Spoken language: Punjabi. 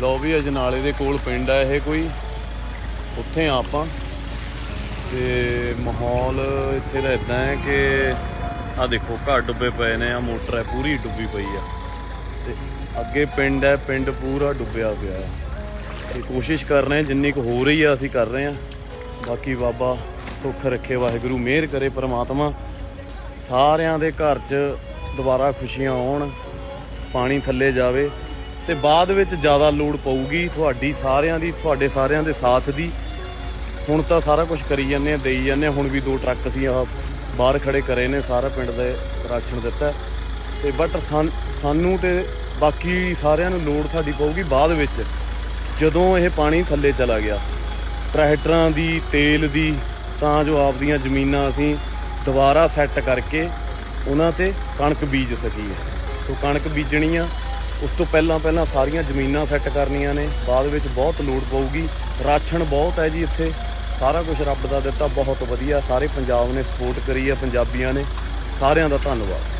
ਲੋ ਵੀ ਅਜਨਾਲੇ ਦੇ ਕੋਲ ਪਿੰਡ ਆ ਇਹ ਕੋਈ। ਉੱਥੇ ਆ ਆਪਾਂ। ਤੇ ਮਾਹੌਲ ਇੱਥੇ ਦਾ ਇਦਾਂ ਹੈ ਕਿ ਆ ਦੇਖੋ, ਘਰ ਡੁੱਬੇ ਪਏ ਨੇ ਆ ਮੋਟਰ ਹੈ, ਪੂਰੀ ਡੁੱਬੀ ਪਈ ਆ। ਤੇ ਅੱਗੇ ਪਿੰਡ ਹੈ, ਪਿੰਡ ਪੂਰਾ ਡੁੱਬਿਆ ਪਿਆ ਹੈ। ਤੇ ਕੋਸ਼ਿਸ਼ ਕਰ ਰਹੇ ਜਿੰਨੀ ਕੁ ਹੋ ਰਹੀ ਆ, ਅਸੀਂ ਕਰ ਰਹੇ ਹਾਂ। ਬਾਕੀ ਬਾਬਾ ਸੁੱਖ ਰੱਖੇ, ਵਾਹਿਗੁਰੂ ਮਿਹਰ ਕਰੇ, ਪ੍ਰਮਾਤਮਾ ਸਾਰਿਆਂ ਦੇ ਘਰ 'ਚ ਦੁਬਾਰਾ ਖੁਸ਼ੀਆਂ ਆਉਣ, ਪਾਣੀ ਥੱਲੇ ਜਾਵੇ। ਤੇ ਬਾਅਦ ਵਿੱਚ ਜ਼ਿਆਦਾ ਲੋੜ ਪਊਗੀ ਤੁਹਾਡੀ ਸਾਰਿਆਂ ਦੀ, ਤੁਹਾਡੇ ਸਾਰਿਆਂ ਦੇ ਸਾਥ ਦੀ। ਹੁਣ ਤਾਂ ਸਾਰਾ ਕੁਝ ਕਰੀ ਜਾਂਦੇ ਆ, ਦੇਈ ਜਾਂਦੇ ਆ। ਹੁਣ ਵੀ ਦੋ ਟਰੱਕ ਅਸੀਂ ਆ ਬਾਹਰ ਖੜੇ ਕਰੇ ਨੇ, ਸਾਰਾ ਪਿੰਡ ਦੇ ਰਾਸ਼ਨ ਦਿੱਤਾ ਤੇ ਬਟ ਸਾਨੂੰ ਤੇ ਬਾਕੀ ਸਾਰਿਆਂ ਨੂੰ ਲੋੜ ਸਾਡੀ ਪਊਗੀ ਬਾਅਦ ਵਿੱਚ, ਜਦੋਂ ਇਹ ਪਾਣੀ ਥੱਲੇ ਚਲਾ ਗਿਆ। ਟਰੈਕਟਰਾਂ ਦੀ, ਤੇਲ ਦੀ, ਤਾਂ ਜੋ ਆਪਦੀਆਂ ਜ਼ਮੀਨਾਂ ਅਸੀਂ ਦੁਬਾਰਾ ਸੈੱਟ ਕਰਕੇ ਉਹਨਾਂ ਤੇ ਕਣਕ ਬੀਜ ਸਕੀਏ। ਸੋ ਕਣਕ ਬੀਜਣੀ ਆ ਉਸ ਤੋਂ ਪਹਿਲਾਂ ਪਹਿਲਾਂ ਸਾਰੀਆਂ ਜ਼ਮੀਨਾਂ ਸੈੱਟ ਕਰਨੀਆਂ ਨੇ, ਬਾਅਦ ਵਿੱਚ ਬਹੁਤ ਲੋੜ ਪਊਗੀ। ਰਾਸ਼ਨ ਬਹੁਤ ਹੈ ਜੀ ਇੱਥੇ। ਸਾਰਾ ਕੁਝ ਰੱਬ ਦਾ ਦਿੱਤਾ, ਬਹੁਤ ਵਧੀਆ। ਸਾਰੇ ਪੰਜਾਬ ਨੇ ਸਪੋਰਟ ਕਰੀ ਆ, ਪੰਜਾਬੀਆਂ ਨੇ। ਸਾਰਿਆਂ ਦਾ ਧੰਨਵਾਦ।